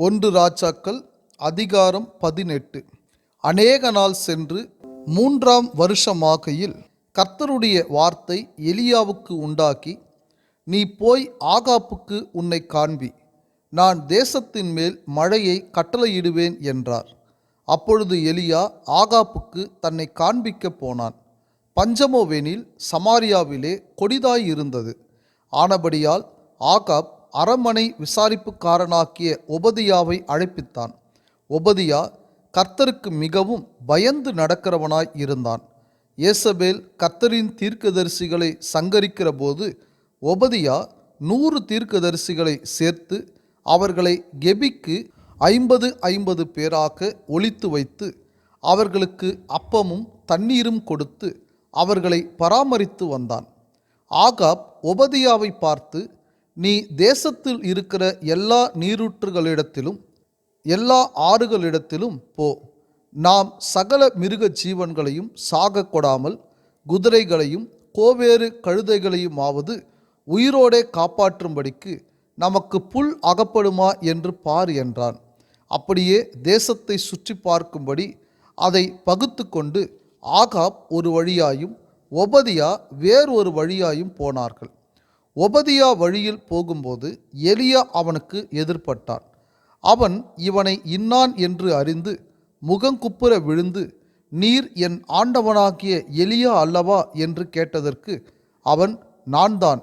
ஒன்று ராஜாக்கள் அதிகாரம் பதினெட்டு. அநேக நாள் சென்று மூன்றாம் வருஷமாகையில் கர்த்தருடைய வார்த்தை எலியாவுக்கு உண்டாக்கி நீ போய் ஆகாப்புக்கு உன்னை காண்பி நான் தேசத்தின் மேல் மழையை கட்டளையிடுவேன் என்றார். அப்பொழுது எலியா ஆகாப்புக்கு தன்னை காண்பிக்கப் போனான். பஞ்சமோவெனில் சமாரியாவிலே கொடிதாய் இருந்தது. ஆனபடியால் ஆகாப் அரமனை விசாரிப்புக்காரனாக்கிய ஒபதியாவை அழைப்பித்தான். ஒபதியா கர்த்தருக்கு மிகவும் பயந்து நடக்கிறவனாய் இருந்தான். ஏசபேல் கர்த்தரின் தீர்க்கதரிசிகளை சங்கரிக்கிற போது ஒபதியா நூறு தீர்க்கதரிசிகளை சேர்த்து அவர்களை கெபிக்கு ஐம்பது ஐம்பது பேராக ஒழித்து வைத்து அவர்களுக்கு அப்பமும் தண்ணீரும் கொடுத்து அவர்களை பராமரித்து வந்தான். ஆகாப் ஒபதியாவை பார்த்து நீ தேசத்தில் இருக்கிற எல்லா நீரூற்றுகளிடத்திலும் எல்லா ஆறுகளிடத்திலும் போ. நாம் சகல மிருக ஜீவன்களையும் சாக கொடாமல் குதிரைகளையும் கோவேறு கழுதைகளையுமாவது உயிரோடே காப்பாற்றும்படிக்கு நமக்கு புல் அகப்படுமா என்று பார் என்றான். அப்படியே தேசத்தை சுற்றி பார்க்கும்படி அதை பகுத்து கொண்டு ஆகாப் ஒரு வழியாயும் ஒபதியா வேறொரு வழியாயும் போனார்கள். ஒபதியா வழியில் போகும்போது எலியா அவனுக்கு எதிர்ப்பட்டான் அவன் இவனை இன்னான் என்று அறிந்து முகங்குப்புற விழுந்து நீர் என் ஆண்டவனாகிய எலியா அல்லவா? என்று கேட்டதற்கு அவன் நான்தான்.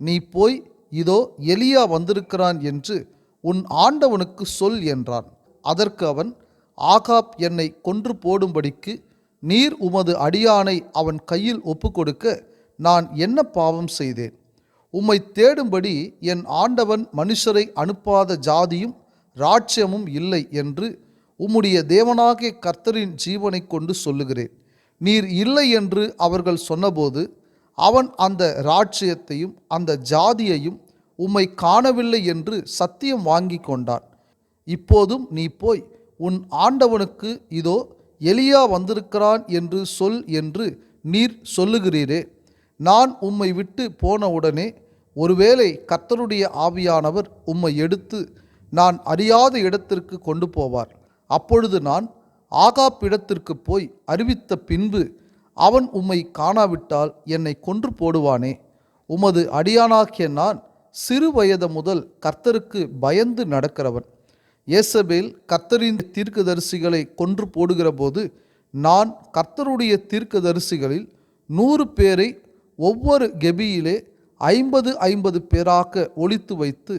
நீ போய் இதோ எலியா வந்திருக்கிறான் என்று உன் ஆண்டவனுக்கு சொல் என்றான். அதற்கு அவன் ஆகாப் என்னை கொன்று போடும்படிக்கு நீர் உமது அடியானை அவன் கையில் ஒப்புக்கொடுக்க நான் என்ன பாவம் செய்தேன்? உம்மை தேடும்படி என் ஆண்டவன் மனுஷரை அனுப்பாத ஜாதியும் ராட்சியமும் இல்லை என்று உம்முடைய தேவனாகிய கர்த்தரின் ஜீவனை கொண்டு சொல்லுகிறேன். நீர் இல்லை என்று அவர்கள் சொன்னபோது அவன் அந்த ராட்சியத்தையும் அந்த ஜாதியையும் உம்மை காணவில்லை என்று சத்தியம் வாங்கி கொண்டான். இப்போதும் நீ போய் உன் ஆண்டவனுக்கு இதோ எலியா வந்திருக்கிறான் என்று சொல் என்று நீர் சொல்லுகிறீரே. நான் உம்மை விட்டு போன உடனே ஒருவேளை கர்த்தருடைய ஆவியானவர் உம்மை எடுத்து நான் அறியாத இடத்திற்கு கொண்டு போவார். அப்பொழுது நான் ஆகாப்பிடத்திற்கு போய் அறிவித்த பின்பு அவன் உம்மை காணாவிட்டால் என்னை கொன்று போடுவானே. உமது அடியானாகிய நான் சிறு வயது முதல் கர்த்தருக்கு பயந்து நடக்கிறவன். ஏசபேல் கர்த்தரின் தீர்க்கதரிசிகளை கொன்று போடுகிற போது நான் கர்த்தருடைய தீர்க்கதரிசிகளில் நூறு பேரை ஒவ்வொரு கெபியிலே ஐம்பது ஐம்பது பேராக ஒழித்து வைத்து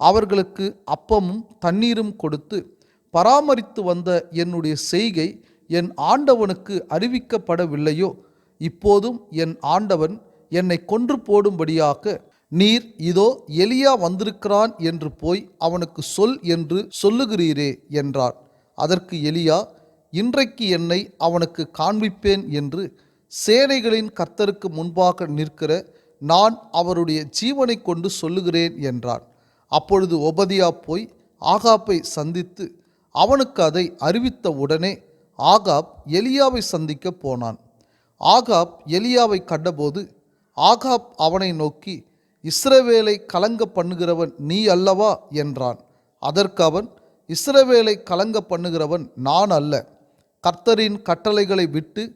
அவர்களுக்கு அப்பமும் தண்ணீரும் கொடுத்து பராமரித்து வந்த என்னுடைய செய்கை என் ஆண்டவனுக்கு அறிவிக்கப்படவில்லையோ? இப்போதும் என் ஆண்டவன் என்னை கொன்று போடும்படியாக நீர் இதோ எலியா வந்திருக்கிறான் என்று போய் அவனுக்கு சொல் என்று சொல்லுகிறீரே என்றார். அதற்கு எலியா இன்றைக்கு என்னை அவனுக்கு காண்பிப்பேன் என்று சேனைகளின் கர்த்தருக்கு முன்பாக நிற்கிற நான் அவருடைய ஜீவனை கொண்டு சொல்லுகிறேன் என்றான் அப்பொழுது ஒபதியா போய் ஆகாப்பை சந்தித்து அவனுக்கு அதை அறிவித்த உடனே ஆகாப் எலியாவை சந்திக்க போனான். ஆகாப் எலியாவை கண்டபோது ஆகாப் அவனை நோக்கி இஸ்ரவேலை கலங்க பண்ணுகிறவன் நீ அல்லவா? என்றான். அதற்கு அவன் இஸ்ரவேலை கலங்க பண்ணுகிறவன் நான் அல்ல. கர்த்தரின் கட்டளைகளை விட்டு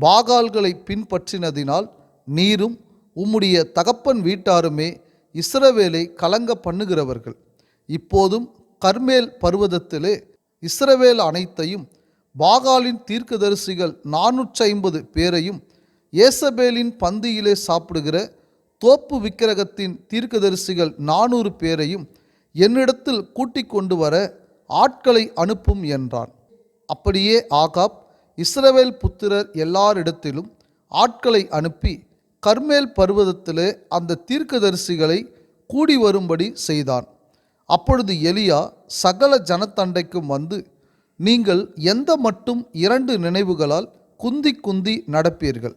பாகால்களை பின்பற்றினதினால் நீரும் உம்முடைய தகப்பன் வீட்டாருமே இஸ்ரவேலை கலங்க பண்ணுகிறவர்கள். இப்போதும் கர்மேல் பர்வதத்திலே இஸ்ரவேல் அனைத்தையும் பாகாலின் தீர்க்கதரிசிகள் நானூற்றி ஐம்பது பேரையும் ஏசபேலின் பந்தியிலே சாப்பிடுகிற தோப்பு விக்கிரகத்தின் தீர்க்கதரிசிகள் நானூறு பேரையும் என்னிடத்தில் கூட்டிக் கொண்டு வர ஆட்களை அனுப்பும் என்றான். அப்படியே ஆகாப் இஸ்ரவேல் புத்திரர் எல்லாரிடத்திலும் ஆட்களை அனுப்பி கர்மேல் பர்வதத்திலே அந்த தீர்க்கதரிசிகளை கூடி வரும்படி செய்தான். அப்பொழுது எலியா சகல ஜனத்தண்டைக்கும் வந்து நீங்கள் எந்த மட்டும் இரண்டு நினைவுகளால் குந்தி குந்தி நடப்பீர்கள்?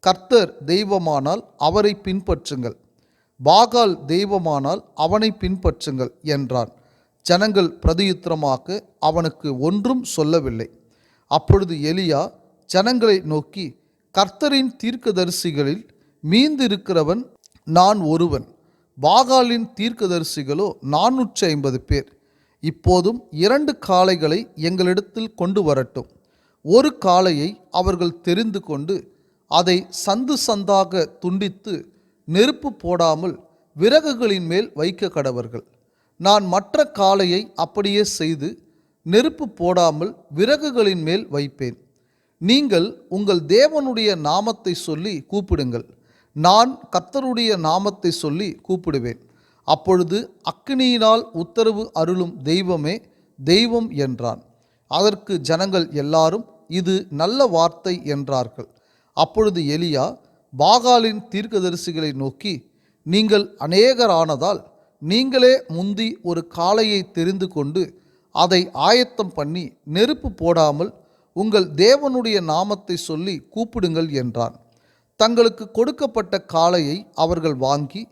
கர்த்தர் தெய்வமானால் அவரை பின்பற்றுங்கள். பாகால் தெய்வமானால் அவனை பின்பற்றுங்கள் என்றான். ஜனங்கள் பிரதியுத்திரமாக அவனுக்கு ஒன்றும் சொல்லவில்லை. அப்பொழுது எலியா ஜனங்களை நோக்கி கர்த்தரின் தீர்க்கதரிசிகளில் மீந்திருக்கிறவன் நான் ஒருவன். பாகாலின் தீர்க்கதரிசிகளோ நானூற்றி ஐம்பது பேர். இப்போதும் இரண்டு காளைகளை எங்களிடத்தில் கொண்டு வரட்டும். ஒரு காளையை அவர்கள் தெரிந்து கொண்டு அதை சந்து சந்தாக துண்டித்து நெருப்பு போடாமல் விறகுகளின் மேல் வைக்க கடவர்கள். நான் மற்ற காளையை அப்படியே செய்து நெருப்பு போடாமல் விறகுகளின் மேல் வைப்பேன். நீங்கள் உங்கள் தேவனுடைய நாமத்தை சொல்லி கூப்பிடுங்கள். நான் கர்த்தருடைய நாமத்தை சொல்லி கூப்பிடுவேன். அப்பொழுது அக்கினியினால் உத்தரவு அருளும் தெய்வமே தெய்வம் என்றான். அதற்கு ஜனங்கள் எல்லாரும் இது நல்ல வார்த்தை என்றார்கள். அப்பொழுது எலியா பாகாலின் தீர்க்கதரிசிகளை நோக்கி நீங்கள் அநேகரானதால் நீங்களே முந்தி ஒரு காளையை தெரிந்து கொண்டு அதை ஆயத்தம் பண்ணி நெருப்பு போடாமல் உங்கள் தேவனுடைய நாமத்தை சொல்லி கூப்பிடுங்கள் என்றான். தங்களுக்கு கொடுக்கப்பட்ட காளையை அவர்கள் வாங்கி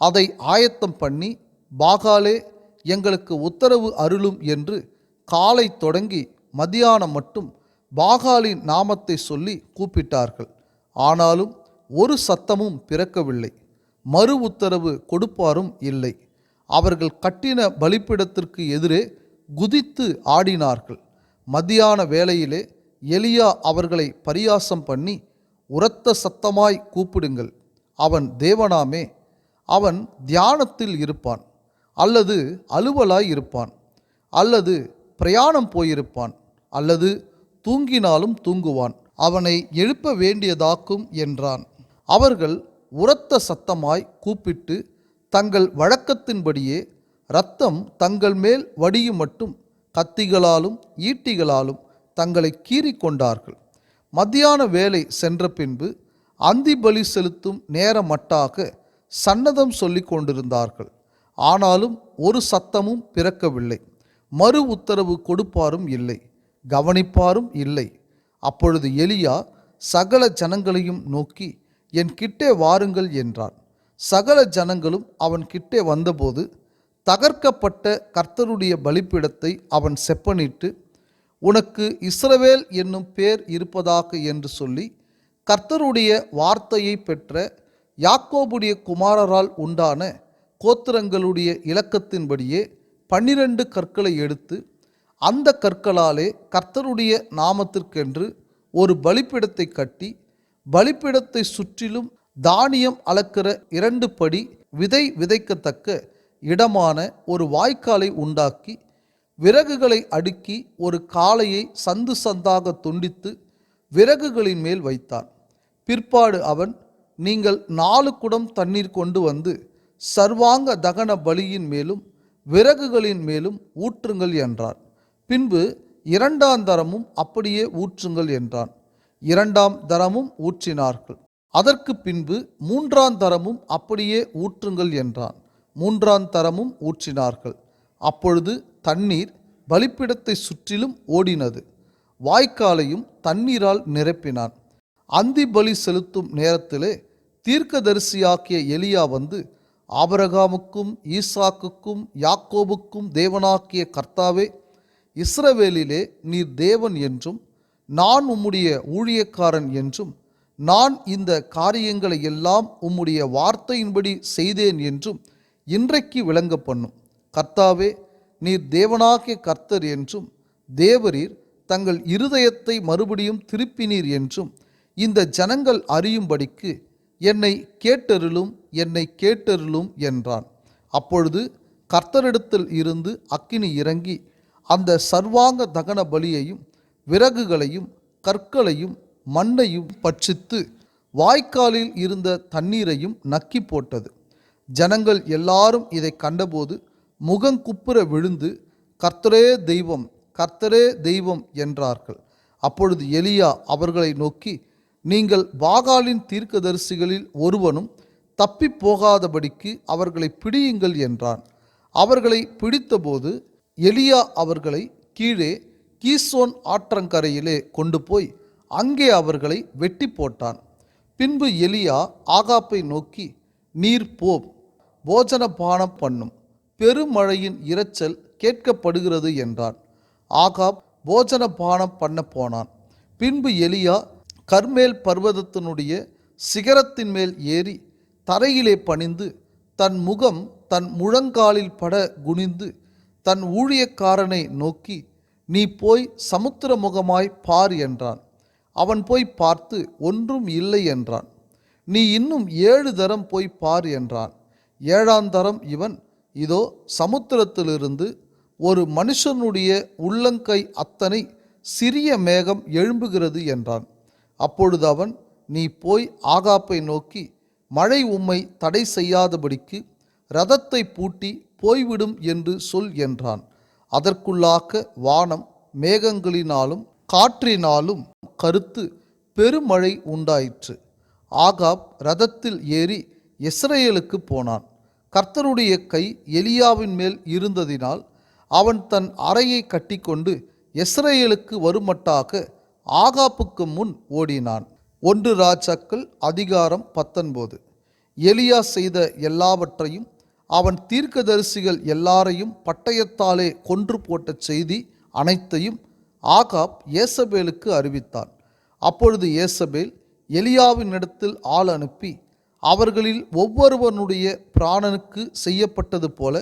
அதை ஆயத்தம் பண்ணி பாகாலே எங்களுக்கு உத்தரவு அருளும் என்று காலை தொடங்கி மதியானம் மட்டும் பாகாலின் நாமத்தை சொல்லி கூப்பிட்டார்கள். ஆனாலும் ஒரு சத்தமும் பிறக்கவில்லை. மறு உத்தரவு கொடுப்பாரும் இல்லை. அவர்கள் கட்டின பலிப்பிடத்திற்கு எதிரே குதித்து ஆடினார்கள். மதியான வேளையிலே எலியா அவர்களை பரியாசம் பண்ணி உரத்த சத்தமாய் கூப்பிடுங்கள். அவன் தேவனாமே அவன் தியானத்தில் இருப்பான் அல்லது அலுவலாய் இருப்பான் அல்லது பிரயாணம் போயிருப்பான் அல்லது தூங்கினாலும் தூங்குவான். அவனை எழுப்ப வேண்டியதாக்கும் என்றான். அவர்கள் உரத்த சத்தமாய் கூப்பிட்டு தங்கள் வழக்கத்தின்படியே இரத்தம் தங்கள் மேல் வடியும் மட்டும் கத்திகளாலும் ஈட்டிகளாலும் தங்களை கீறிக்கொண்டார்கள் மத்தியான வேலை சென்ற பின்பு அந்தி பலி செலுத்தும் நேரமட்டாக சன்னதம் சொல்லி கொண்டிருந்தார்கள். ஆனாலும் ஒரு சத்தமும் பிறக்கவில்லை. மறு உத்தரவு கொடுப்பாரும் இல்லை. கவனிப்பாரும் இல்லை. அப்பொழுது எலியா சகல ஜனங்களையும் நோக்கி என் கிட்டே வாருங்கள் என்றான். சகல ஜனங்களும் அவன் கிட்டே வந்தபோது தகர்க்கப்பட்ட கர்த்தருடைய பலிப்பீடத்தை அவன் செப்பனிட்டு உனக்கு இஸ்ரவேல் என்னும் பேர் இருப்பதாக என்று சொல்லி கர்த்தருடைய வார்த்தையை பெற்ற யாக்கோபுடைய குமாரரால் உண்டான கோத்திரங்களுடைய இலக்கத்தின்படியே பன்னிரண்டு கற்களை எடுத்து அந்த கற்களாலே கர்த்தருடைய நாமத்திற்கென்று ஒரு பலிப்பிடத்தை கட்டி பலிப்பிடத்தை சுற்றிலும் தானியம் அளக்கிற இரண்டு படி விதை விதைக்கத்தக்க இடமான ஒரு வாய்க்காலை உண்டாக்கி விறகுகளை அடுக்கி ஒரு காளையை சந்து சந்தாக துண்டித்து விறகுகளின் மேல் வைத்தான். பிற்பாடு அவன் நீங்கள் நாலு குடம் தண்ணீர் கொண்டு வந்து சர்வாங்க தகன பலியின் மேலும் விறகுகளின் மேலும் ஊற்றுங்கள் என்றான். பின்பு இரண்டாம் தரமும் அப்படியே ஊற்றுங்கள் என்றான். இரண்டாம் தரமும் ஊற்றினார்கள். அதற்கு பின்பு மூன்றாம் தரமும் அப்படியே ஊற்றுங்கள் என்றான். மூன்றாம் தரமும் ஊற்றினார்கள். அப்பொழுது தண்ணீர் பலிப்பிடத்தை சுற்றிலும் ஓடினது. வாய்க்காலையும் தண்ணீரால் நிரப்பினான். அந்தி பலி செலுத்தும் நேரத்திலே தீர்க்கதரிசியாக்கிய எலியா வந்து ஆபரகாமுக்கும் ஈசாக்குக்கும் யாக்கோபுக்கும் தேவனாக்கிய கர்த்தாவே இஸ்ரவேலிலே நீர் தேவன் என்றும் நான் உம்முடைய ஊழியக்காரன் என்றும் நான் இந்த காரியங்களை எல்லாம் உம்முடைய வார்த்தையின்படி செய்தேன் என்றும் இன்றைக்கு விளங்க பண்ணும் கர்த்தாவே நீர் தேவனாகிய கர்த்தர் என்றும் தேவரீர் தங்கள் இருதயத்தை மறுபடியும் திருப்பினீர் என்றும் இந்த ஜனங்கள் அறியும்படிக்கு என்னை கேட்டருளும் என்னை கேட்டருளும் என்றான். அப்பொழுது கர்த்தரிடத்தில் இருந்து அக்கினி இறங்கி அந்த சர்வாங்க தகன பலியையும் விறகுகளையும் கற்களையும் மண்ணையும் பட்சித்து வாய்க்காலில் இருந்த தண்ணீரையும் நக்கி போட்டது. ஜனங்கள் எல்லாரும் இதை கண்டபோது முகங்குப்புற விழுந்து கர்த்தரே தெய்வம் கர்த்தரே தெய்வம் என்றார்கள். அப்பொழுது எலியா அவர்களை நோக்கி நீங்கள் பாகாலின் தீர்க்கதரிசிகளில் ஒருவனும் தப்பி போகாதபடிக்கு அவர்களை பிடியுங்கள் என்றான். அவர்களை பிடித்தபோது எலியா அவர்களை கீழே கீசோன் ஆற்றங்கரையிலே கொண்டு போய் அங்கே அவர்களை வெட்டி போட்டான். பின்பு எலியா ஆகாப்பை நோக்கி நீர் போம் போஜன பானம் பண்ணும். பெருமழையின் இரைச்சல் கேட்கப்படுகிறது என்றான். ஆகாப் போஜன பானம் பண்ண போனான். பின்பு எலியா கர்மேல் பர்வதத்தினுடைய சிகரத்தின் மேல் ஏறி தரையிலே பணிந்து தன் முகம் தன் முழங்காலில் பட குனிந்து தன் ஊழியக்காரனை நோக்கி நீ போய் சமுத்திர முகமாய் பார் என்றான். அவன் போய் பார்த்து ஒன்றும் இல்லை என்றான். நீ இன்னும் ஏழு தரம் போய் பார் என்றான். ஏழாம் தரம் இவன் இதோ சமுத்திரத்திலிருந்து ஒரு மனுஷனுடைய உள்ளங்கை அத்தனை சிறிய மேகம் எழும்புகிறது என்றான். அப்பொழுது அவன் நீ போய் ஆகாப்பை நோக்கி மழை உம்மை தடை செய்யாதபடிக்கு ரதத்தை பூட்டி போய்விடும் என்று சொல் என்றான். அதற்குள்ளாக வானம் மேகங்களினாலும் காற்றினாலும் கருத்து பெருமழை உண்டாயிற்று. ஆகாப் ரதத்தில் ஏறி இஸ்ரேலுக்கு போனான். கர்த்தருடைய கை எலியாவின் மேல் இருந்ததினால் அவன் தன் அறையை கட்டிக்கொண்டு இஸ்ரேலுக்கு வருமட்டாக ஆகாப்புக்கு முன் ஓடினான். ஒன்று ராஜாக்கள் அதிகாரம் பத்தொன்பது. எலியா செய்த எல்லாவற்றையும் அவன் தீர்க்கதரிசிகள் எல்லாரையும் பட்டயத்தாலே கொன்று போட்ட செய்தி அனைத்தையும் ஆகாப் ஏசபேலுக்கு அறிவித்தான். அப்பொழுது ஏசபேல் எலியாவினிடத்தில் ஆள் அனுப்பி அவர்களில் ஒவ்வொருவனுடைய பிராணனுக்கு செய்யப்பட்டது போல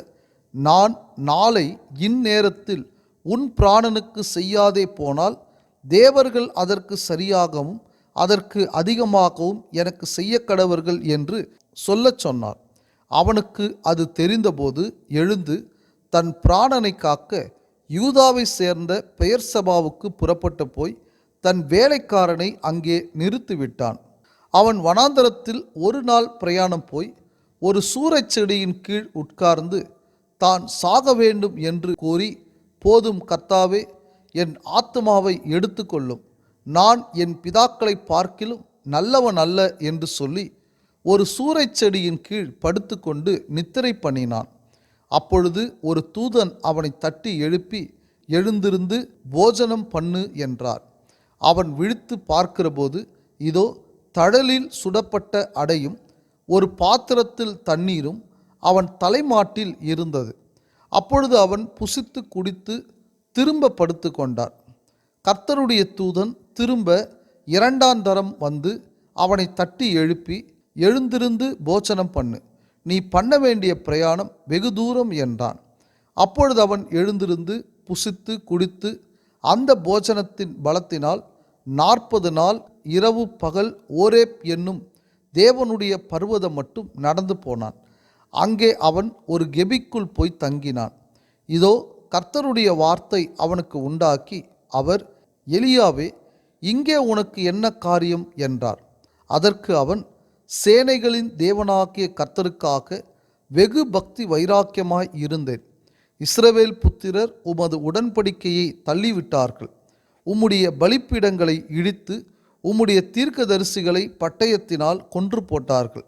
நான் நாளை இந்நேரத்தில் உன் பிராணனுக்கு செய்யாதே போனால் தேவர்கள் அதற்கு சரியாகவும் அதற்கு அதிகமாகவும் எனக்கு செய்ய கடவர்கள் என்று சொல்லச் சொன்னார். அவனுக்கு அது தெரிந்தபோது எழுந்து தன் பிராணனை காக்க யூதாவை சேர்ந்த பெயர் சபாவுக்கு புறப்பட்டு போய் தன் வேலைக்காரனை அங்கே நிறுத்திவிட்டான். அவன் வனாந்தரத்தில் ஒரு நாள் பிரயாணம் போய் ஒரு சூறைச் செடியின் கீழ் உட்கார்ந்து தான் சாக வேண்டும் என்று கூறி போதும் கர்த்தாவே என் ஆத்மாவை எடுத்துக்கொள்ளும். நான் என் பிதாக்களை பார்க்கிலும் நல்லவன் அல்ல என்று சொல்லி ஒரு சூறைச் செடியின் கீழ் படுத்துக்கொண்டு நித்திரை பண்ணினான். அப்பொழுது ஒரு தூதன் அவனை தட்டி எழுப்பி எழுந்திருந்து போஜனம் பண்ணு என்றார். அவன் விழித்து பார்க்கிறபோது இதோ தழலில் சுடப்பட்ட அடையும் ஒரு பாத்திரத்தில் தண்ணீரும் அவன் தலைமாட்டில் இருந்தது. அப்பொழுது அவன் புசித்து குடித்து திரும்ப படுத்து கொண்டார் கர்த்தருடைய தூதன் திரும்ப இரண்டாம் தரம் வந்து அவனை தட்டி எழுப்பி எழுந்திருந்து போஜனம் பண்ணு நீ பண்ண வேண்டிய பிரயாணம் வெகு தூரம் என்றான். அப்பொழுது அவன் எழுந்திருந்து புசித்து குடித்து அந்த போஜனத்தின் பலத்தினால் நாற்பது நாள் இரவு பகல் ஓரேப் என்னும் தேவனுடைய பர்வதம் மட்டும் நடந்து போனான். அங்கே அவன் ஒரு கெபிக்குள் போய் தங்கினான். இதோ கர்த்தருடைய வார்த்தை அவனுக்கு உண்டாக்கி அவர் எலியாவே இங்கே உனக்கு என்ன காரியம்? என்றார். அதற்கு அவன் சேனைகளின் தேவனாகிய கர்த்தருக்காக வெகு பக்தி வைராக்கியமாய் இருந்தேன். இஸ்ரவேல் புத்திரர் உமது உடன்படிக்கையை தள்ளிவிட்டார்கள். உம்முடைய பலிப்பீடங்களை இடித்து உம்முடைய தீர்க்கதரிசிகளை பட்டயத்தினால் கொன்று போட்டார்கள்.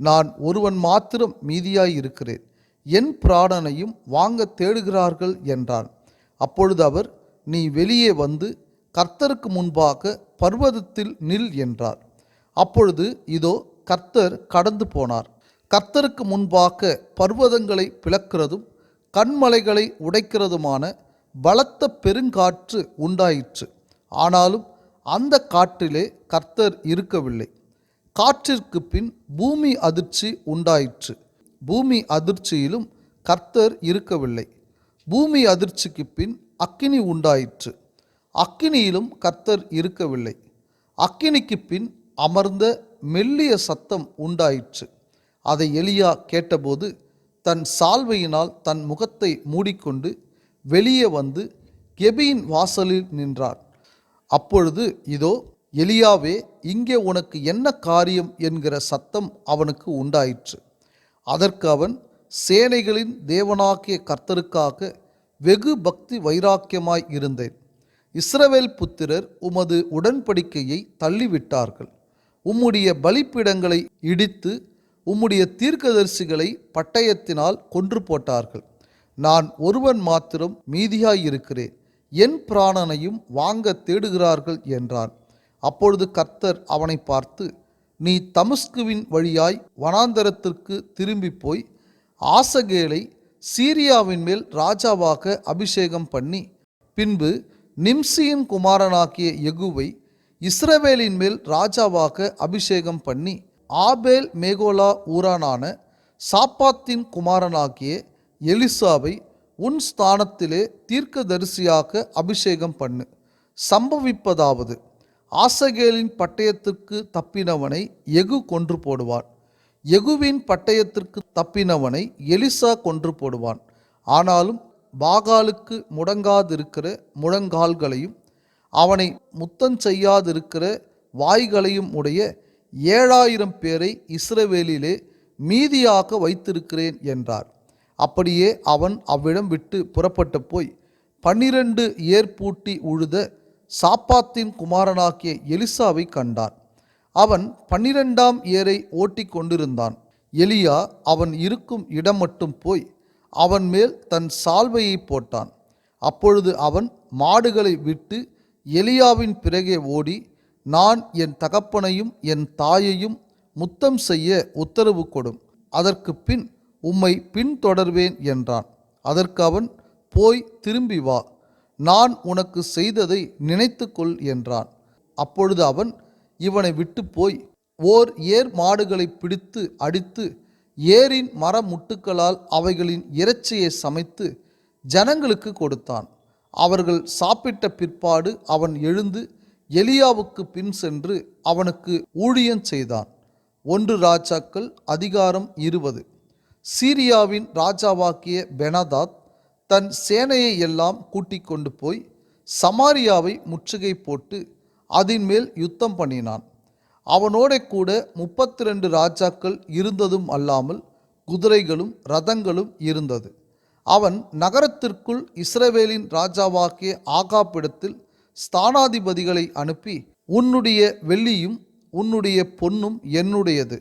நான் ஒருவன் மாத்திரம் மீதியாய் இருக்கிறேன் என் பிராணனையும் வாங்க தேடுகிறார்கள் என்றான். அப்பொழுது அவர் நீ வெளியே வந்து கர்த்தருக்கு முன்பாக பர்வதத்தில் நில் என்றார். அப்பொழுது இதோ கர்த்தர் கடந்து போனார். கர்த்தருக்கு முன்பாக பர்வதங்களை பிளக்கிறதும் கண்மலைகளை உடைக்கிறதுமான பலத்த பெருங்காற்று உண்டாயிற்று. ஆனாலும் அந்த காற்றிலே கர்த்தர் இருக்கவில்லை. காற்றிற்கு பின் பூமி அதிர்ச்சி உண்டாயிற்று. பூமி அதிர்ச்சியிலும் கர்த்தர் இருக்கவில்லை. பூமி அதிர்ச்சிக்கு பின் அக்கினி உண்டாயிற்று. அக்கினியிலும் கர்த்தர் இருக்கவில்லை. அக்கினிக்கு பின் அமர்ந்த மெல்லிய சத்தம் உண்டாயிற்று. அதை எலியா கேட்டபோது தன் சால்வையினால் தன் முகத்தை மூடிக்கொண்டு வெளியே வந்து கெபியின் வாசலில் நின்றார். அப்பொழுது இதோ எலியாவே இங்கே உனக்கு என்ன காரியம் என்கிற சத்தம் அவனுக்கு உண்டாயிற்று. அதற்கு அவன் சேனைகளின் தேவனாகிய கர்த்தருக்காக வெகு பக்தி வைராக்கியமாய் இருந்தேன். இஸ்ரவேல் புத்திரர் உமது உடன்படிக்கையை தள்ளிவிட்டார்கள். உம்முடைய பலிப்பிடங்களை இடித்து உம்முடைய தீர்க்கதரிசிகளை பட்டயத்தினால் கொன்று போட்டார்கள். நான் ஒருவன் மாத்திரம் மீதியாயிருக்கிறேன். என் பிராணனையும் வாங்க தேடுகிறார்கள் என்றான். அப்பொழுது கர்த்தர் அவனை பார்த்து நீ தமஸ்குவின் வழியாய் வனாந்தரத்திற்கு திரும்பி போய் ஆசகேலை சீரியாவின் மேல் ராஜாவாக அபிஷேகம் பண்ணி பின்பு நிம்சியின் குமாரனாகிய எகுவை இஸ்ரவேலின் மேல் ராஜாவாக அபிஷேகம் பண்ணி ஆபேல் மேகோலா ஊரானான சாப்பாத்தின் குமாரனாகிய எலிசாவை உன் ஸ்தானத்திலே தீர்க்கதரிசியாக அபிஷேகம் பண்ணு. சம்பவிப்பதாவது ஆசகேலின் பட்டயத்திற்கு தப்பினவனை எகு கொன்று போடுவான். எகுவின் பட்டயத்திற்கு தப்பினவனை எலிசா கொன்று போடுவான். ஆனாலும் பாகாலுக்கு முடங்காதிருக்கிற முழங்கால்களையும் அவனை முத்தம் செய்யாதிருக்கிற வாய்களையும் உடைய ஏழாயிரம் பேரை இஸ்ரவேலிலே மீதியாக வைத்திருக்கிறேன் என்றார். அப்படியே அவன் அவ்விடம் விட்டு புறப்பட்டு போய் பன்னிரண்டு ஏற்பூட்டி உழுத சாப்பாத்தின் குமாரனாகிய எலிசாவை கண்டான். அவன் பன்னிரெண்டாம் ஏரை ஓட்டிக் கொண்டிருந்தான். எலியா அவன் இருக்கும் இடம் மட்டும் போய் அவன் மேல் தன் சால்வையை போட்டான். அப்பொழுது அவன் மாடுகளை விட்டு எலியாவின் பிறகே ஓடி நான் என் தகப்பனையும் என் தாயையும் முத்தம் செய்ய உத்தரவு கொடும். அதற்கு பின் உம்மை பின்தொடர்வேன் என்றான். அதற்கு அவன் போய் திரும்பி வா. நான் உனக்கு செய்ததை நினைத்துக்கொள் என்றான். அப்பொழுது அவன் இவனை விட்டு போய் ஓர் ஏர் மாடுகளை பிடித்து அடித்து ஏரின் மர முட்டுக்களால் அவைகளின் இறைச்சியை சமைத்து ஜனங்களுக்கு கொடுத்தான். அவர்கள் சாப்பிட்ட பிற்பாடு அவன் எழுந்து எலியாவுக்கு பின் சென்று அவனுக்கு ஊழியம் செய்தான். ஒன்று ராஜாக்கள் அதிகாரம் இருபது. சீரியாவின் ராஜாவாக்கிய பெனதாத் தன் சேனையை எல்லாம் கூட்டிக் கொண்டு போய் சமாரியாவை முற்றுகை போட்டு அதன் மேல் யுத்தம் பண்ணினான். அவனோட கூட முப்பத்தி ரெண்டு ராஜாக்கள் இருந்ததும் அல்லாமல் குதிரைகளும் ரதங்களும் இருந்தது. அவன் நகரத்திற்குள் இஸ்ரவேலின் ராஜாவாக்கிய ஆகாப்பிடத்தில் ஸ்தானாதிபதிகளை அனுப்பி உன்னுடைய வெள்ளியும் உன்னுடைய பொன்னும் என்னுடையது.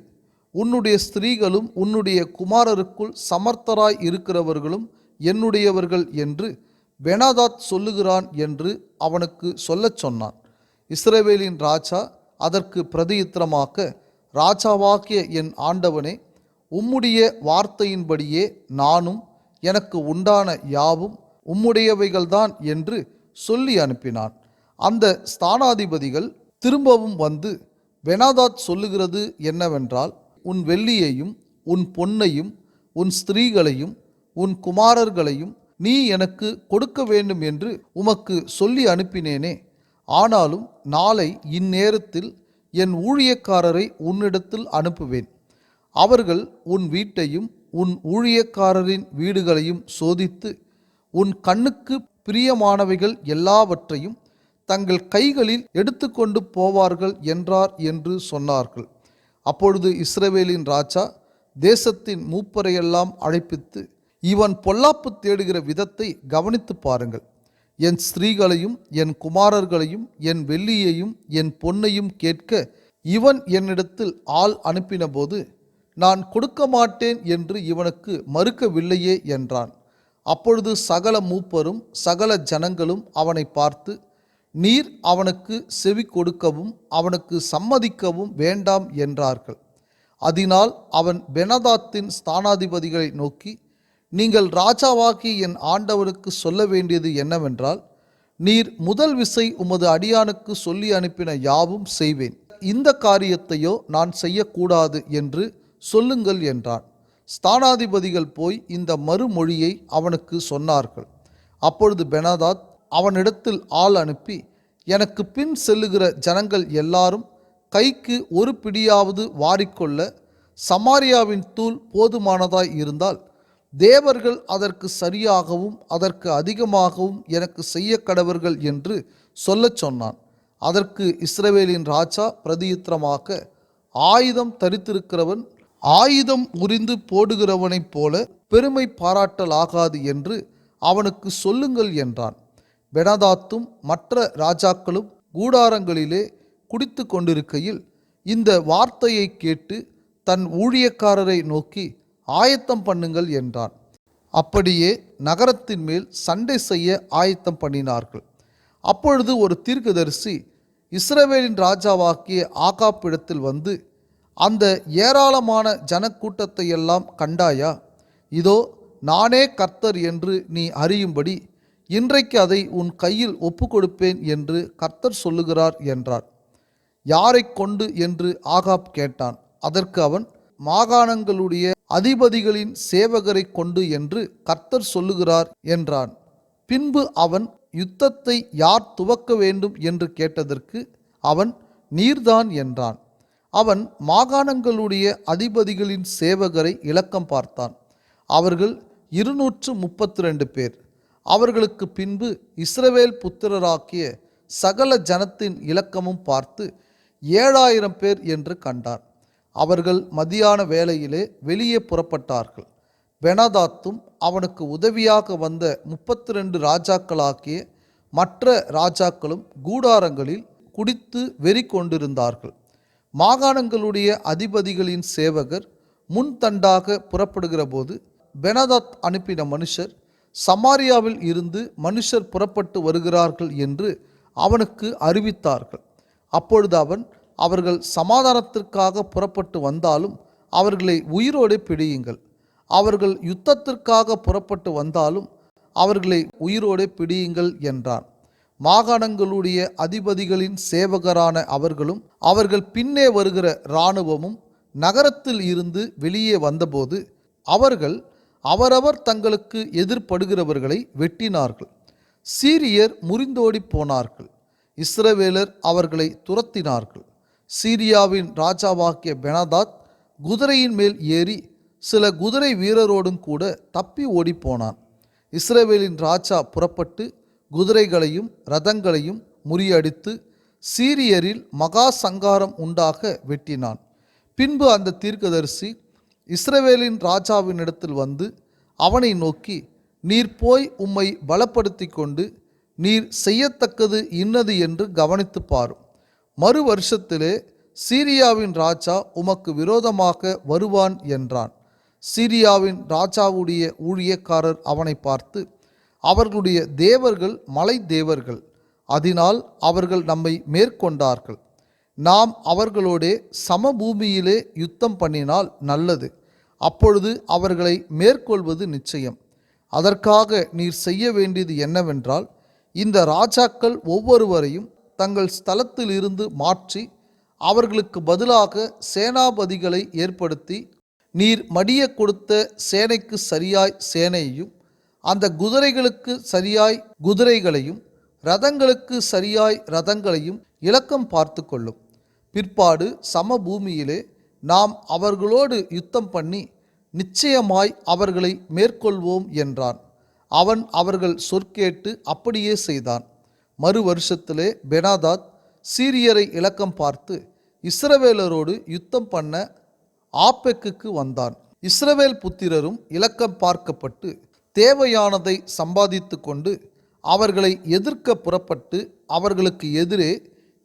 உன்னுடைய ஸ்திரீகளும் உன்னுடைய குமாரருக்குள் சமர்த்தராய் இருக்கிறவர்களும் என்னுடையவர்கள் என்று பெனாதாத் சொல்லுகிறான் என்று அவனுக்கு சொல்லச் சொன்னான். இஸ்ரேவேலின் ராஜா அதற்கு பிரதியுத்திரமாக்க ராஜாவாகிய என் ஆண்டவனே உம்முடைய வார்த்தையின்படியே நானும் எனக்கு உண்டான யாவும் உம்முடையவைகள்தான் என்று சொல்லி அனுப்பினான். அந்த ஸ்தானாதிபதிகள் திரும்பவும் வந்து பெனாதாத் சொல்லுகிறது என்னவென்றால் உன் வெள்ளியையும் உன் பொன்னையும் உன் ஸ்திரீகளையும் உன் குமாரர்களையும் நீ எனக்கு கொடுக்க வேண்டும் என்று உமக்கு சொல்லி அனுப்பினேனே. ஆனாலும் நாளை இந்நேரத்தில் என் ஊழியக்காரரை உன்னிடத்தில் அனுப்புவேன். அவர்கள் உன் வீட்டையும் உன் ஊழியக்காரரின் வீடுகளையும் சோதித்து உன் கண்ணுக்கு பிரியமானவைகள் எல்லாவற்றையும் தங்கள் கைகளில் எடுத்துக்கொண்டு போவார்கள் என்றார் என்று சொன்னார்கள். அப்பொழுது இஸ்ரவேலின் ராஜா தேசத்தின் மூப்பரையெல்லாம் அழைப்பித்து இவன் பொல்லாப்பு தேடுகிற விதத்தை கவனித்து பாருங்கள். என் ஸ்திரீகளையும் என் குமாரர்களையும் என் வெள்ளியையும் என் பொன்னையும் கேட்க இவன் என்னிடத்தில் ஆள் அனுப்பினபோது நான் கொடுக்க மாட்டேன் என்று இவனுக்கு மறுக்கவில்லையே என்றான். அப்பொழுது சகல மூப்பரும் சகல ஜனங்களும் அவனை பார்த்து நீர் அவனுக்கு செவி கொடுக்கவும் அவனுக்கு சம்மதிக்கவும் வேண்டாம் என்றார்கள். அதனால் அவன் பெனதாத்தின் ஸ்தானாதிபதிகளை நோக்கி நீங்கள் ராஜாவாகி என் ஆண்டவருக்கு சொல்ல வேண்டியது என்னவென்றால் நீர் முதல் விசை உமது அடியானுக்கு சொல்லி அனுப்பின யாவும் செய்வேன். இந்த காரியத்தையோ நான் செய்யக்கூடாது என்று சொல்லுங்கள் என்றான். ஸ்தானாதிபதிகள் போய் இந்த மறுமொழியை அவனுக்கு சொன்னார்கள். அப்பொழுது பெனாதாத் அவனிடத்தில் ஆள் அனுப்பி எனக்கு பின் செல்லுகிற ஜனங்கள் எல்லாரும் கைக்கு ஒரு பிடியாவது வாரிக்கொள்ள சமாரியாவின் தூள் போதுமானதாய் இருந்தால் தேவர்கள் அதற்கு சரியாகவும் அதற்கு அதிகமாகவும் எனக்கு செய்ய கடவர்கள் என்று சொல்லச் சொன்னான். அதற்கு இஸ்ரவேலின் ராஜா பிரதியுத்திரமாக ஆயுதம் தரித்திருக்கிறவன் ஆயுதம் உறிந்து போடுகிறவனைப் போல பெருமை பாராட்டலாகாது என்று அவனுக்கு சொல்லுங்கள் என்றான். பெனதாத்தும் மற்ற ராஜாக்களும் கூடாரங்களிலே குடித்து கொண்டிருக்கையில் இந்த வார்த்தையை கேட்டு தன் ஊழியக்காரரை நோக்கி ஆயத்தம் பண்ணுங்கள் என்றான். அப்படியே நகரத்தின் மேல் சண்டை செய்ய ஆயத்தம் பண்ணினார்கள். அப்பொழுது ஒரு தீர்க்கதரிசி இஸ்ரவேலின் ராஜாவாக்கிய ஆகாப்பிடத்தில் வந்து அந்த ஏராளமான ஜனக்கூட்டத்தை எல்லாம் கண்டாயா? இதோ நானே கர்த்தர் என்று நீ அறியும்படி இன்றைக்கு அதை உன் கையில் ஒப்புக்கொடுப்பேன் என்று கர்த்தர் சொல்லுகிறார் என்றார். யாரை கொண்டு என்று ஆகாப் கேட்டான். அதற்கு அவன் மாகாணங்களுடைய அதிபதிகளின் சேவகரை கொண்டு என்று கர்த்தர் சொல்லுகிறார் என்றான். பின்பு அவன் யுத்தத்தை யார் துவக்க வேண்டும் என்று கேட்டதற்கு அவன் நீர்தான் என்றான். அவன் மாகாணங்களுடைய அதிபதிகளின் சேவகரை இலக்கம் பார்த்தான். அவர்கள் இருநூற்று முப்பத்தி ரெண்டு பேர். அவர்களுக்கு பின்பு இஸ்ரவேல் புத்திரராக்கிய சகல ஜனத்தின் இலக்கமும் பார்த்து ஏழாயிரம் பேர் என்று கண்டார். அவர்கள் மதியான வேளையிலே வெளியே புறப்பட்டார்கள். பெனதாத்தும் அவனுக்கு உதவியாக வந்த முப்பத்தி ரெண்டு ராஜாக்களாகிய மற்ற ராஜாக்களும் கூடாரங்களில் குடித்து வெறி கொண்டிருந்தார்கள். மாகாணங்களுடைய அதிபதிகளின் சேவகர் முன்தண்டாக புறப்படுகிற போது பெனதாத் அனுப்பின மனுஷர் சமாரியாவில் இருந்து மனுஷர் புறப்பட்டு வருகிறார்கள் என்று அவனுக்கு அறிவித்தார்கள். அப்பொழுது அவன் அவர்கள் சமாதானத்திற்காக புறப்பட்டு வந்தாலும் அவர்களை உயிரோடு பிடியுங்கள். அவர்கள் யுத்தத்திற்காக புறப்பட்டு வந்தாலும் அவர்களை உயிரோடு பிடியுங்கள் என்றான். மாகாணங்களுடைய அதிபதிகளின் சேவகரான அவர்களும் அவர்கள் பின்னே வருகிற இராணுவமும் நகரத்தில் இருந்து வெளியே வந்தபோது அவர்கள் அவரவர் தங்களுக்கு எதிர்ப்படுகிறவர்களை வெட்டினார்கள். சீரியர் முறிந்தோடி போனார்கள். இஸ்ரவேலர் அவர்களை துரத்தினார்கள். சீரியாவின் ராஜாவாகிய பெனதாத் குதிரையின் மேல் ஏறி சில குதிரை வீரரோடும் கூட தப்பி ஓடிப்போனான் இஸ்ரவேலின் ராஜா புறப்பட்டு குதிரைகளையும் ரதங்களையும் முறியடித்து சீரியரில் மகா சங்காரம் உண்டாக வெட்டினான். பின்பு அந்த தீர்க்கதரிசி இஸ்ரவேலின் ராஜாவினிடத்தில் வந்து அவனை நோக்கி நீர் போய் உம்மை பலப்படுத்தி கொண்டு நீர் செய்யத்தக்கது இன்னது என்று கவனித்து பாரும். மறு வருஷத்திலே சீரியாவின் ராஜா உமக்கு விரோதமாக வருவான் என்றான். சீரியாவின் ராஜாவுடைய ஊழியக்காரர் அவனை பார்த்து அவர்களுடைய தேவர்கள் மலை தேவர்கள் அதனால் அவர்கள் நம்மை மேற்கொண்டார்கள். நாம் அவர்களோடே சமபூமியிலே யுத்தம் பண்ணினால் நல்லது. அப்பொழுது அவர்களை மேற்கொள்வது நிச்சயம். அதற்காக நீர் செய்ய வேண்டியது என்னவென்றால் இந்த ராஜாக்கள் ஒவ்வொருவரையும் தங்கள் ஸ்தலத்தில் இருந்து மாற்றி அவர்களுக்கு பதிலாக சேனாபதிகளை ஏற்படுத்தி நீர் மடிய கொடுத்த சேனைக்கு சரியாய் சேனையையும் அந்த குதிரைகளுக்கு சரியாய் குதிரைகளையும் ரதங்களுக்கு சரியாய் ரதங்களையும் இலக்கம் பார்த்து கொள்ளும். பிற்பாடு சமபூமியிலே நாம் அவர்களோடு யுத்தம் பண்ணி நிச்சயமாய் அவர்களை மேற்கொள்வோம் என்றான். அவன் அவர்கள் சொற்கேட்டு அப்படியே செய்தான். மறு வருஷத்திலே பெனாதாத் சீரியரை இலக்கம் பார்த்து இஸ்ரவேலரோடு யுத்தம் பண்ண ஆப்பெக்குக்கு வந்தான். இஸ்ரவேல் புத்திரரும் இலக்கம் பார்க்கப்பட்டு தேவையானதை சம்பாதித்து கொண்டு அவர்களை எதிர்க்க புறப்பட்டு அவர்களுக்கு எதிரே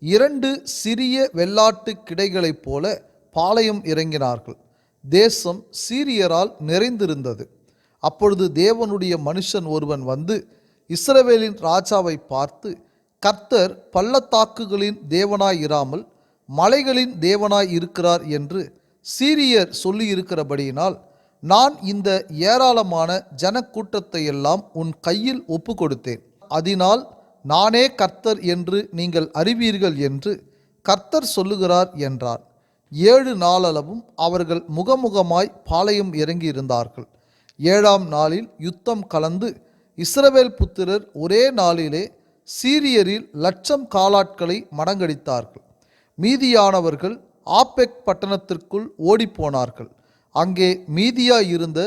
இரண்டு சிறிய வெள்ளாட்டு கிடைகளைப் போல பாளையம் இறங்கினார்கள். தேசம் சீரியரால் நிறைந்திருந்தது. அப்பொழுது தேவனுடைய மனுஷன் ஒருவன் வந்து இஸ்ரவேலின் ராஜாவை பார்த்து கர்த்தர் பள்ளத்தாக்குகளின் தேவனாயிராமல் மலைகளின் தேவனாய் இருக்கிறார் என்று சீரியர் சொல்லியிருக்கிறபடியினால் நான் இந்த ஏராளமான ஜனக்கூட்டத்தை எல்லாம் உன் கையில் ஒப்பு கொடுத்தேன் அதனால் நானே கர்த்தர் என்று நீங்கள் அறிவீர்கள் என்று கர்த்தர் சொல்லுகிறார் என்றார். ஏழு நாளளவும் அவர்கள் முகமுகமாய் பாளையம் இறங்கியிருந்தார்கள். ஏழாம் நாளில் யுத்தம் கலந்து இஸ்ரவேல் புத்திரர் ஒரே நாளிலே சீரியரில் லட்சம் காலாட்களை மடங்கடித்தார்கள். மீதியானவர்கள் ஆப்பெக் பட்டணத்திற்குள் ஓடிப்போனார்கள். அங்கே மீதியாயிருந்த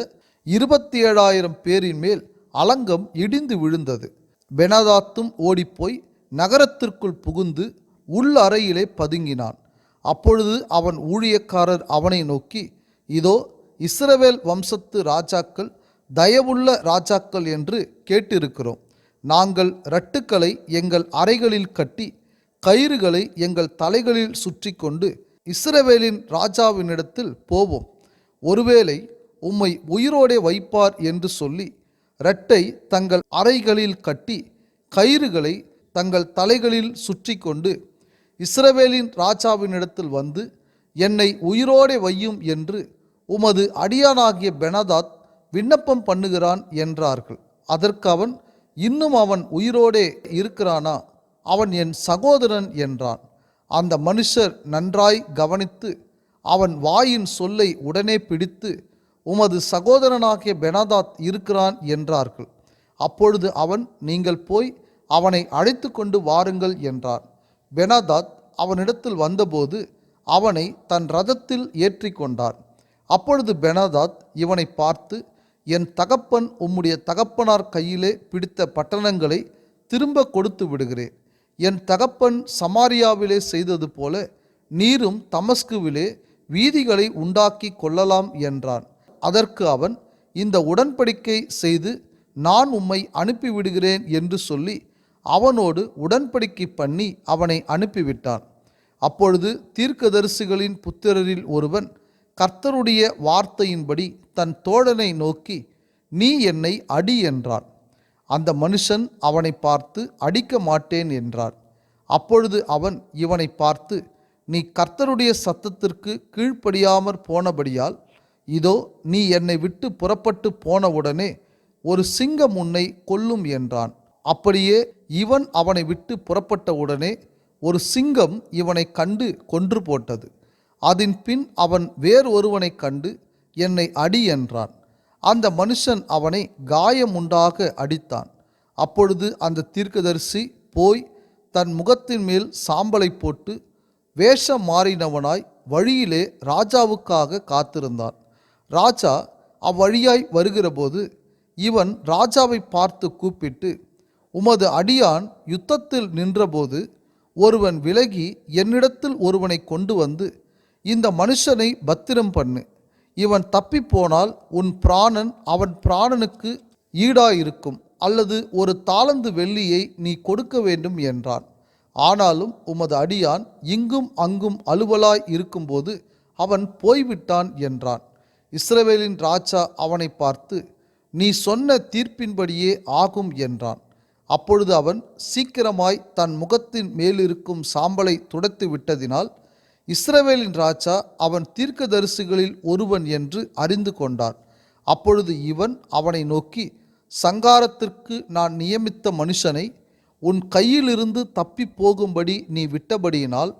இருபத்தி ஏழாயிரம் பேரின் மேல் அலங்கம் இடிந்து விழுந்தது. பெனதாத்தும் ஓடிப்போய் நகரத்திற்குள் புகுந்து உள் அறையிலே பதுங்கினான். அப்பொழுது அவன் ஊழியக்காரர் அவனை நோக்கி இதோ இஸ்ரவேல் வம்சத்து ராஜாக்கள் தயவுள்ள ராஜாக்கள் என்று கேட்டிருக்கிறோம். நாங்கள் ரட்டுக்களை எங்கள் அறைகளில் கட்டி கயிறுகளை எங்கள் தலைகளில் சுற்றி கொண்டு இஸ்ரவேலின் ராஜாவினிடத்தில் போவோம். ஒருவேளை உம்மை உயிரோடே வைப்பார் என்று சொல்லி இரட்டை தங்கள் அறைகளில் கட்டி கயிறுகளை தங்கள் தலைகளில் சுற்றி கொண்டு இஸ்ரவேலின் ராஜாவினிடத்தில் வந்து என்னை உயிரோடே வையும் என்று உமது அடியானாகிய பெனதாத் விண்ணப்பம் பண்ணுகிறான் என்றார்கள். அதற்கு அவன் இன்னும் அவன் உயிரோடே இருக்கிறானா? அவன் என் சகோதரன் என்றான். அந்த மனுஷர் நன்றாய் கவனித்து அவன் வாயின் சொல்லை உடனே பிடித்து உமது சகோதரனாகிய பெனாதாத் இருக்கிறான் என்றார்கள். அப்பொழுது அவன் நீங்கள் போய் அவனை அழைத்து கொண்டு வாருங்கள் என்றார் பெனாதாத் அவனிடத்தில் வந்தபோது அவனை தன் ரதத்தில் ஏற்றி கொண்டான் அப்பொழுது பெனாதாத் இவனை பார்த்து என் தகப்பன் உம்முடைய தகப்பனார் கையிலே பிடித்த பட்டணங்களை திரும்ப கொடுத்து விடுகிறேன் என் தகப்பன் சமாரியாவிலே செய்தது போல நீரும் தமஸ்குவிலே வீதிகளை உண்டாக்கி கொள்ளலாம் என்றான். அதற்கு அவன் இந்த உடன்படிக்கை செய்து நான் உம்மை அனுப்பிவிடுகிறேன் என்று சொல்லி அவனோடு உடன்படிக்கை பண்ணி அவனை அனுப்பிவிட்டான். அப்பொழுது தீர்க்கதரிசிகளின் புத்திரரில் ஒருவன் கர்த்தருடைய வார்த்தையின்படி தன் தோழனை நோக்கி நீ என்னை அடி என்றான். அந்த மனுஷன் அவனை பார்த்து அடிக்க மாட்டேன் என்றார் அப்பொழுது அவன் இவனை பார்த்து நீ கர்த்தருடைய சத்தத்திற்கு கீழ்ப்படியாமற் போனபடியால் இதோ நீ என்னை விட்டு புறப்பட்டு போனவுடனே ஒரு சிங்கம் உன்னை கொல்லும் என்றான். அப்படியே இவன் அவனை விட்டு புறப்பட்டவுடனே ஒரு சிங்கம் இவனை கண்டு கொன்று போட்டது. அதன் பின் அவன் வேறொருவனை கண்டு என்னை அடி என்றான். அந்த மனுஷன் அவனை காயமுண்டாக அடித்தான். அப்பொழுது அந்த தீர்க்கதரிசி போய் தன் முகத்தின் மேல் சாம்பலை போட்டு வேஷம் மாறினவனாய் வழியிலே ராஜாவுக்காக காத்திருந்தான். ராஜா அவ்வழியாய் வருகிறபோது இவன் ராஜாவை பார்த்து கூப்பிட்டு உமது அடியான் யுத்தத்தில் நின்றபோது ஒருவன் விலகி என்னிடத்தில் ஒருவனை கொண்டு வந்து இந்த மனுஷனை பத்திரம் பண்ணு. இவன் தப்பிப்போனால் உன் பிராணன் அவன் பிராணனுக்கு ஈடாயிருக்கும் அல்லது ஒரு தாளந்து வெள்ளியை நீ கொடுக்க வேண்டும் என்றான். ஆனாலும் உமது அடியான் இங்கும் அங்கும் அலுவலாய் இருக்கும்போது அவன் போய்விட்டான் என்றான். இஸ்ரவேலின் ராஜா அவனை பார்த்து நீ சொன்ன தீர்ப்பின்படியே ஆகும் என்றான். அப்பொழுது அவன் சீக்கிரமாய் தன் முகத்தின் மேலிருக்கும் சாம்பலை துடைத்து விட்டதினால் இஸ்ரவேலின் ராஜா அவன் தீர்க்கதரிசிகளில் ஒருவன் என்று அறிந்து கொண்டான். அப்பொழுது இவன் அவனை நோக்கி சங்காரத்திற்கு நான் நியமித்த மனுஷனை உன் கையிலிருந்து தப்பி போகும்படி நீ விட்டபடியினால்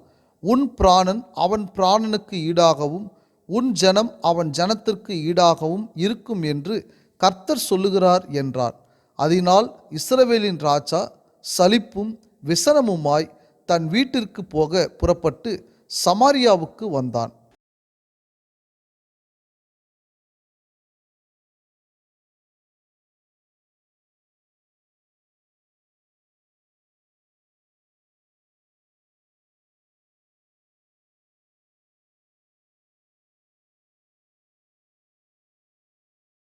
உன் பிராணன் அவன் பிராணனுக்கு ஈடாகவும் உன் ஜனம் அவன் ஜனத்திற்கு ஈடாகவும் இருக்கும் என்று கர்த்தர் சொல்லுகிறார் என்றார். அதனால் இஸ்ரவேலின் ராஜா சலிப்பும் விசனமுமாய் தன் வீட்டிற்கு போக புறப்பட்டு சமாரியாவுக்கு வந்தான்.